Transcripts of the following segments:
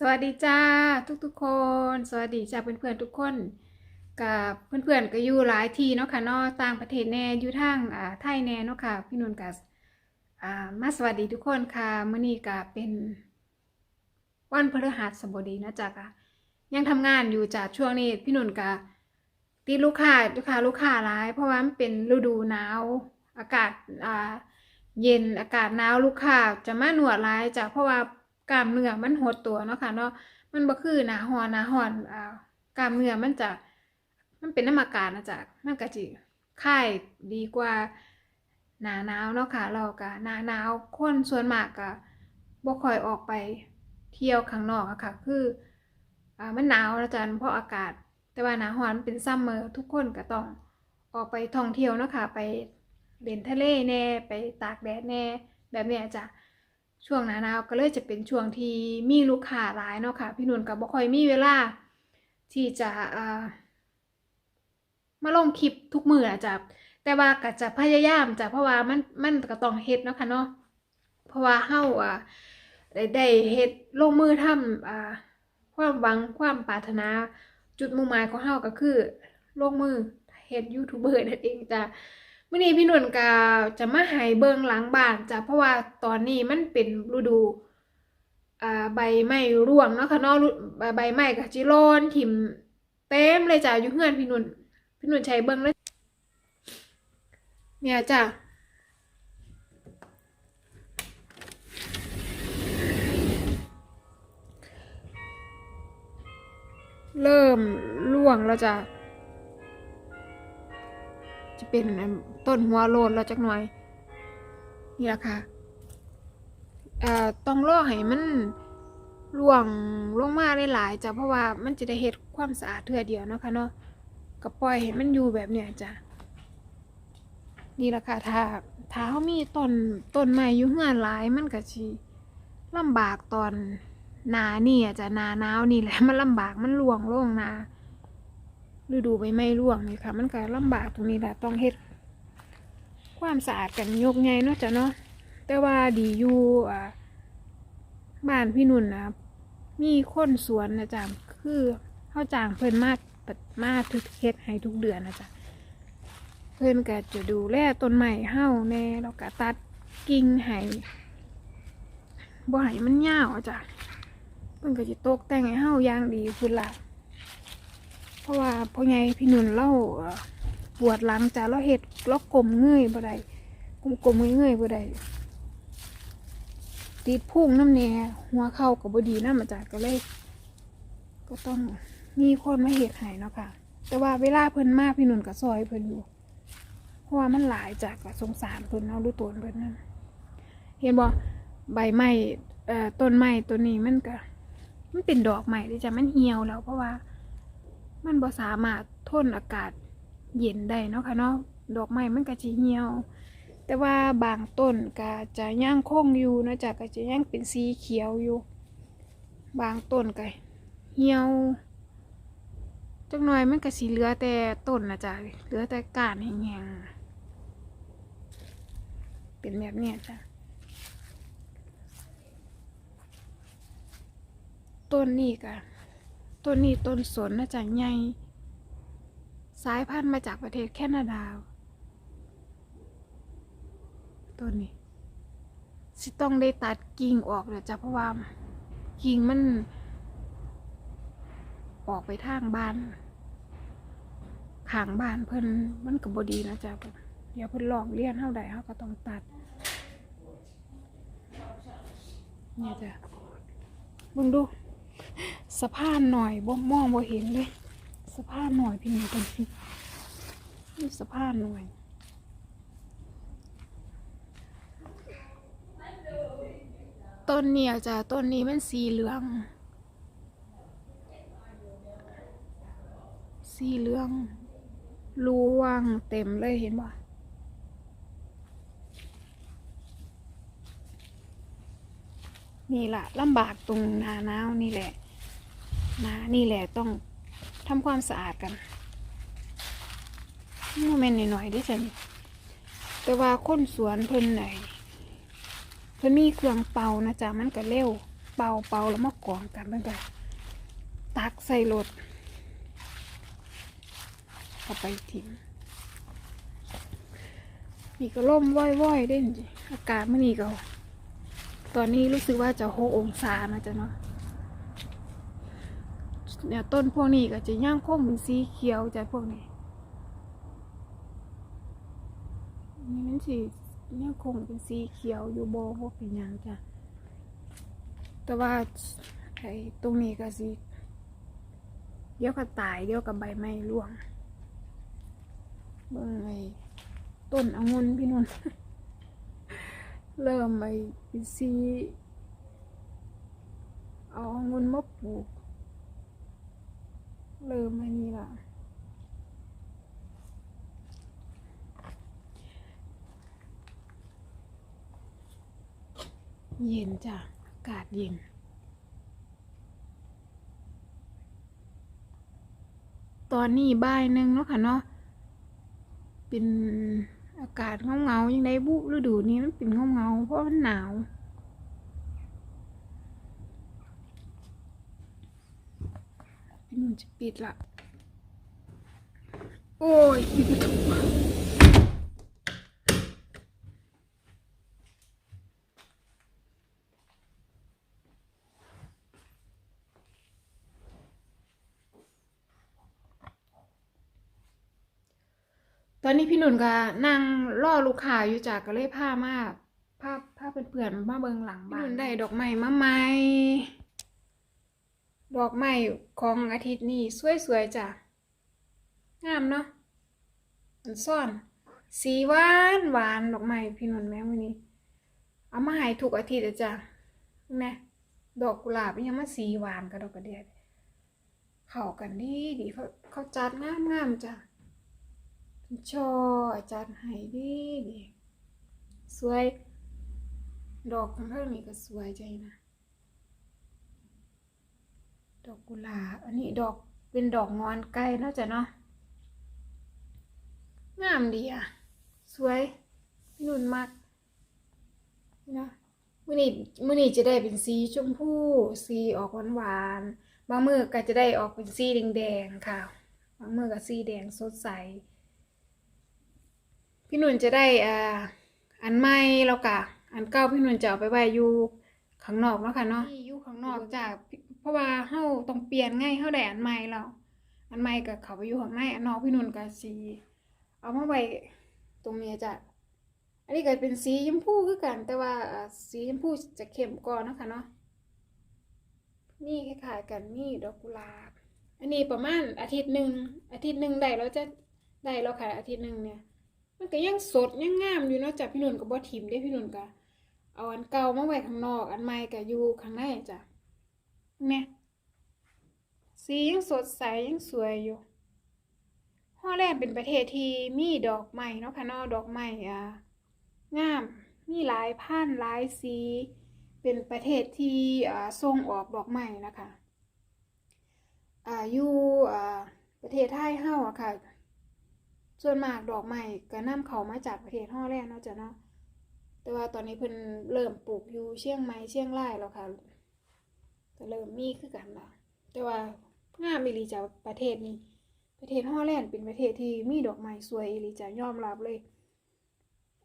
สวัสดีจ้าทุกๆคน สวัสดีจ้าเพื่อนๆทุกคนกับเพื่อนๆก็อยู่หลายที่เนาะค่ะเนาะต่างประเทศแน่อยู่ทางอ่าไทยแน่เนาะค่ะพี่นุ่นกับอ่ามาสวัสดีทุกคนค่ะมื้อนี้ก็เป็นวันพฤหัสบดีนะจ๊ะค่ะยังทำงานอยู่จ้ะช่วงนี้พี่นุ่นก็ติดลูกค้าลูกค้าลูกค้าหลาย เพราะว่ามันเป็นฤดูหนาวอากาศอ่าเย็นอากาศหนาวลูกค้าจะมาหนวดหลายจ้ะเพราะว่า กล้ามเนื้อมันหดตัวเนาะค่ะเนาะมันบ่คือหนาร้อนหนาร้อนอ่ากล้ามเนื้อมันจะมันเป็นน้ำอากาศนะจ๊ะมันก็สิคลายดีกว่าหนาหนาวเนาะค่ะเราก็หนาหนาวคนส่วนมากก็บ่ค่อยออกไปเที่ยวข้างนอกอะค่ะ คืออ่ามันหนาวนะจ๊ะเพราะอากาศ แต่ว่าหนาร้อนมันเป็นซัมเมอร์ทุกคนก็ต้องออกไปท่องเที่ยวเนาะค่ะไปเล่นทะเลแน่ไปตากแดดแน่แบบเนี้ยจ้ะ ช่วงหนาหนาวก็เลยจะเป็นช่วงที่มีลูกค้าหลายเนาะค่ะ พี่นุ่นก็บ่ค่อยมีเวลา ที่จะอ่ามาลงคลิปทุกมืออะจ้ะแต่ว่าก็จะพยายามจ้ะเพราะว่ามันมันก็ต้องเฮ็ดเนาะค่ะเนาะเพราะว่าเฮาอะได้ได้เฮ็ดลงมือทำอ่าความหวังความปรารถนาจุดมุ่งหมายของเฮาก็คือลงมือเฮ็ดยูทูบเบอร์นั่นเองจ้ะ มื่อนี้พี่นุ่นก็จะมาให้เบิงหลังบ้านจ้ะเพราะว่าตอนนี้มันเป็นฤดูอ่าใบไม้ร่วงเนาะค่ะเนาะใบไม้ก็จิโลนถิ่มเต็มเลยจ้ะอยู่เฮือนพี่นุ่นพี่นุ่นใช้เบิงเลยเนี่ยจ้ะเริ่มร่วงแล้วจ้ะจะเป็นอัน ต้นหัวโลนแล้วจักหน่อยนี่แหละค่ะต้องรอให้มันร่วงลงมาหลายๆจ้ะเพราะว่ามันจะได้เฮ็ดความสะอาดเทื่อเดียวเนาะค่ะเนาะก็ปล่อยให้มันอยู่แบบเนี้ยจ้ะนี่แหละค่ะถ้าถ้าเขามีต้นต้นไม้อยู่เฮือนหลายมันก็สิลำบากตอนหนานี่อะจะหนาหนาวนี่แหละมันลำบากมันร่วงลงนาฤดูใบไม้ร่วงนี่ค่ะ มันก็ลำบากตรงนี้แหละต้องเฮ็ด ความสะอาดกันยกไงเนาะจ้ะเนาะแต่ว่าดีอยู่อ่าบ้านพี่นุ่นนะมีคนสวนนะจ๊ะคือเข้าจ้างเพิ่นมาปดมาทุกเฮ็ดให้ทุกเดือนนะจ๊ะเพิ่นก็จะดูแลต้นไม้เฮาแน่แล้วก็ตัดกิ่งให้บ่ให้มันยาวอะจ้ะเพิ่นก็จะตกแต่งให้เฮาอย่างดีพุ่นล่ะเพราะว่าพ่อใหญ่พี่นุ่นเล่าเปวดหลังจ้ะเราเห็ดเรากลมเงยบ่ได้กลมกลมเงยๆบ่ได้ติดพุ่งน้ำแหน่หัวเข่ากับบดีน้ำมาจากก็เลย ก็ต้องมีคนมาเห็ดให้เนาะค่ะ แต่ว่าเวลาเพิ่นมากพี่นุ่นก็ซอยเพิ่นอยู่เพราะว่ามันหลายจากก็สงสารเพิ่นเอาดูตัวเพิ่นนั่นเห็นบ่ใบไม้เอ่อต้นไม้ต้นนี้มันก็มันเป็นดอกใหม่ที่จะมันเหี่ยวแล้วเพราะว่า มันบ่สามารถทนอากาศ เย็นได้เนาะค่ะเนาะดอกไม้มันก็สิเหี่ยว แต่ว่าบางต้นก็จะยังคงอยู่นะจ๊ะก็จะยังเป็นสีเขียวอยู่ บางต้นก็เหี่ยวจักหน่อยมันก็สิเหลือแต่ต้นนะจ๊ะเหลือแต่ก้านแห้งๆเป็นแบบนี้จ้ะต้นนี้ก็ต้นนี้ต้นสนนะจ๊ะใหญ่ สายพันธุ์มาจากประเทศแคนาดาต้นนี้สิต้องได้ตัดกิ่งออกเลยจ้ะเพราะว่ากิ่งมัน ออกไปทางบ้านขางบ้านเพิ่นมันก็บ่ดีนะจ๊ะเดี๋ยวเพิ่นลองเลี้ยนเท่าใดเฮาก็ต้องตัด เนี่ยจ้ะมึงดูสะพานหน่อยบ่มองบ่เห็นเลย สะพานหน่อยพี่หนูกันสินี่สะพานหน่อยต้นเนี่ยจ้ะต้นนี้มันสีเหลือง สีเหลืองรูว่างเต็มเลยเห็นบ่นี่แหละลำบากตรงนาหนาวนี่แหละนะนี่แหละต้อง ทำความสะอาดกันโมเมนต์หน่อยๆได้ฉันแต่ว่าคนสวนเพิ่นไหนเพิ่นมีเครื่องเป่านะจ๊ะมันก็เร็ว เป่าเป่าแล้วมากรองกันเบิ่งกันตักใส่รถเอาไปทิ้งนี่ก็ล่มว่อยๆเด้นจิอากาศมันนี่ก็ตอนนี้รู้สึกว่าจะหกองศานะจ๊ะเนาะ เนี่ยต้นพวกนี้ก็จะย่างคงเป็นสีเขียวจ้ะพวกนี้นี่มันสีย่างคงเป็นสีเขียวอยู่โบพวกเป็นยังจ้ะแต่ว่าไอ้ตรงนี้ก็สิเดี๋ยวก็ตายเดี๋ยวกับใบไม้ร่วงเบิ่งไอ้ต้นองุ่นพี่นุ่นเริ่มไปเป็นสีเอาองุ่นมาปลูก เริ่มอันนี้ละเย็นจ้ะ อากาศเย็น ตอนนี้บ่ายหนึ่งเนาะค่ะเนาะ เป็นอากาศเงาเงายังไงบุฤดูนี้มันเป็นเงาเงาเพราะมันหนาว พี่นุ่นจะปิดละ โอ้ยปิดประตูตอนนี้พี่หนุ่นก็นั่งล่อลูกค้าอยู่จากก็เลยพามาพาพาเพื่อนๆมาเบิงหลังบ้านพี่หนุ่นได้ดอกไม้มาใหม่ ดอกไม้ของอาทิตย์นี้สวยๆจ้ะงามเนาะอันซ่อน สีหวานหวานดอกไม้พี่นนท์แม่วันนี้ เอามาให้ทุกอาทิตย์จ้ะแม่ดอกกุหลาบยังมาสีหวานกับดอกกระเดียดเข้ากันดีดีเขาเขาจัดงามงามจ้ะชอจัดให้ดีดีสวย ดอกข้างเท่านี้ก็สวยใจนะ ดอกกุหลาบอันนี้ดอกเป็นดอกงอนไก่เนาะจ้ะเนาะงามดีอะ สวยพี่นุ่นมากนะมื่อนี้มื่อนี้จะได้เป็นสีชมพูสีออกหวานหวานบางมือก็จะได้ออกเป็นสีแดงๆค่ะบางมือก็สีแดงสดใส พี่นุ่นจะได้อ่าอันใหม่แล้วก็อันเก่าพี่นุ่นจะเอาไปไว้อยู่ข้างนอกเนาะค่ะเนาะอยู่ข้างนอกจาก ราะว่าเฮาต้องเปลี่ยนไงเฮาได้อันใหม่แล้วอันใหม่ก็เขาไปอยู่ข้างในอันนอกพี่นุ่นก็สีเอามาไว้ตรงนี้จ้ะอันนี้ก็เป็นสีชมพูคือกัน แต่ว่าอ่าสีชมพูจะเข้มกว่าเนะคะเนาะนี่คล้ายๆกันนี่ดอกกุหลาบ อันนี้ประมาณอาทิตย์หนึ่งอาทิตย์หนึ่งได้แล้วจะได้แล้วค่ะอาทิตย์หนึ่งเนี่ย มันก็ยังสดยังงามอยู่เนาะจ้ะพี่นุ่นก็บ่ทิมได้พี่นุ่นก็เอาอันเก่ามาไว้ข้างนอก อันใหม่ก็อยู่ข้างในจ้ะ เนี่ยสียังสดใสยังสวยอยู่ฮอลแลนด์เป็นประเทศที่มีดอกไม้เนาะค่ะนาะดอกไม้อ่างามมีหลายพันหลายสี เป็นประเทศที่อ่าส่งออกดอกไม้นะคะอ่าอยู่ประเทศไทยเฮาอะค่ะ ส่วนมากดอกไม้ก็นำเขามาจากประเทศฮอลแลนด์เนาะจ้ะเนาะแต่ว่าตอนนี้เพิ่นเริ่มปลูกอยู่เชียงใหม่เชียงรายแล้วค่ะ ก็เริ่มมีคือกันละแต่ว่างามอีหลีจากประเทศนี้ ประเทศฮอลแลนด์เป็นประเทศที่มีดอกไม้สวยอีหลีจะยอมรับเลย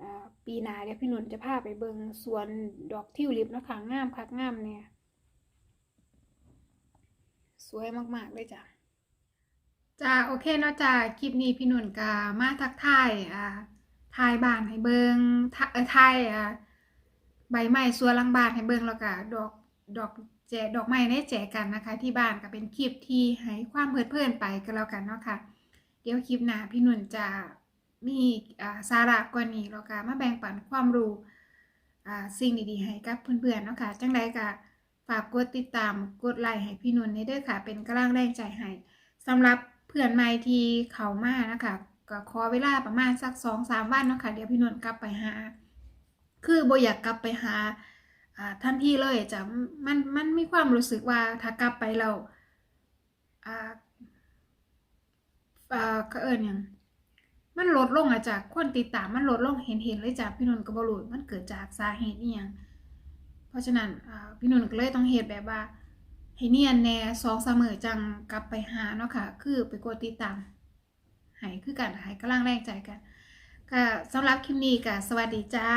อ่าปีหน้าเดี๋ยวพี่หนุนจะพาไปเบิงสวนดอกทิวลิปนะคะงามคักงามเนี่ยสวยมากๆเลยจ้ะจ้าโอเคเนาะจ้าคลิปนี้พี่หนุนกามาทักทายอ่าทายบ้านให้เบิงทาเอทายอ่าใบไม้สวนลังบ้านให้เบิงแล้วก็ดอกดอก แจกดอกไม้ได้แจกกันนะคะ ที่บ้านก็เป็นคลิปที่ให้ความเพลิดเพลินไปก็แล้วกันเนาะค่ะ เดี๋ยวคลิปหน้าพี่นุ่นจะมีสาระกว่านี้แล้วก็มาแบ่งปันความรู้สิ่งดีๆให้กับเพื่อนๆเนาะค่ะจังใดก็ฝากกดติดตามกดไลค์ให้พี่นุนในด้อค่ะ เป็นกำลังแรงใจให้สำหรับเพื่อนใหม่ที่เข้ามานะคะก็ขอเวลาประมาณสักสองสามวันเนาะค่ะเดี๋ยวพี่นุ่นกลับไปหา คือโบอยากกลับไปหา ท่านที่เลยจะมันมันมีความรู้สึกว่าถ้ากลับไปแล้วอ่าอ่าก็เอิญอย่างมันลดลงอะจากคนติดตามมันลดลงเห็นเห็นเลยจากพี่นนท์กับบรูมันเกิดจากสาเหตุอหย่างเพราะฉะนั้นพี่นุ่นก็เลยต้องเฮ็ดแบบว่าให้เนียนแหน่สองเสมอจังกลับไปหาเนาะค่ะคือไปกดติดตามให้คือกันให้กำลังแรงใจกันก็สำหรับคลิปนี้ก็สวัสดีจ้า